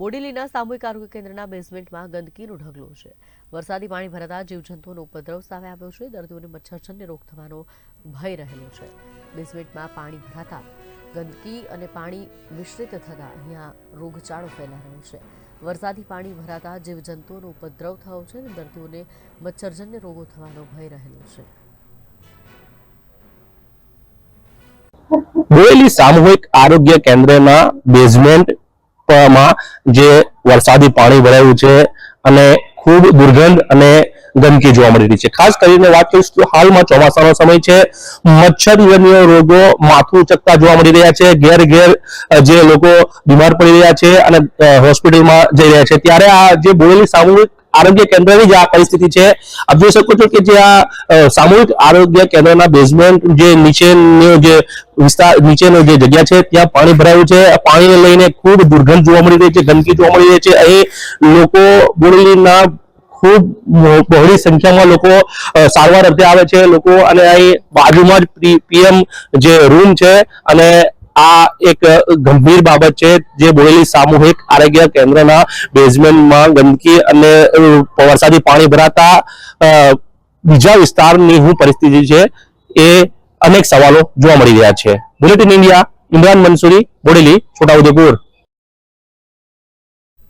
બોડેલીના સામૂહિક આરોગ્ય કેન્દ્રના બેઝમેન્ટમાં ગંદકીનો ઢગલો છે. વરસાદી પાણી ભરાતા જીવજંતુઓનો ઉપદ્રવ સામે આવ્યો છે. દર્દીઓને મચ્છરજન્ય રોગ થવાનો ભય રહેલો છે. બેઝમેન્ટમાં પાણી ભરાતા ગંદકી અને પાણી મિશ્રિત થતા અહીંયા રોગચાળો ફેલાઈ રહ્યો છે. વરસાદી પાણી ભરાતા જીવજંતુઓનો ઉપદ્રવ થયો છે અને દર્દીઓને મચ્છરજન્ય રોગો થવાનો ભય રહેલો છે. બોરેલી સામૂહિક આરોગ્ય કેન્દ્રના બેઝમેન્ટમાં જે વરસાદી પાણી ભરાયું છે અને ખૂબ દુર્ગંધ અને ગંદકી જોવા મળી રહી છે. ખાસ કરીને વાત કરીશ તો હાલમાં ચોમાસાનો સમય છે. મચ્છરજન્ય રોગો માથું ચકતા જોવા મળી રહ્યા છે. ઘેર ઘેર જે લોકો બીમાર પડી રહ્યા છે અને હોસ્પિટલમાં જઈ રહ્યા છે. ત્યારે આ જે બોલેલી સામૂહિક આરોગ્ય કેન્દ્રની જે આ પરિસ્થિતિ છે, આપ જોઈ શકો છો કે જે આ સામૂહિક આરોગ્ય કેન્દ્રના બેઝમેન્ટ જે નીચેનો જે વિસ્તાર, નીચેનો જે જગ્યા છે, ત્યાં પાણી ભરાયું છે. પાણીને લઈને ખૂબ દુર્ગંધ જોવા મળી રહી છે, ગંદકી જોવા મળી રહી છે. અહીં લોકો બોરલીના ખૂબ બહોળી સંખ્યામાં લોકો સારવાર અર્થે આવે છે. લોકો અને અહીં બાજુમાં જ પીએમ જે રૂમ છે અને આ એક ગંભીર બાબત છે જે બોરેલી સામૂહિક આરોગ્ય કેન્દ્રના બેઝમેન્ટમાં ગંદકી અને વરસાદી પાણી ભરાતા બીજા વિસ્તારની હું પરિસ્થિતિ છે એ અનેક સવાલો જોવા મળી રહ્યા છે. Bulletin India, Imran Mansuri, Bodeli, Chhota Udepur.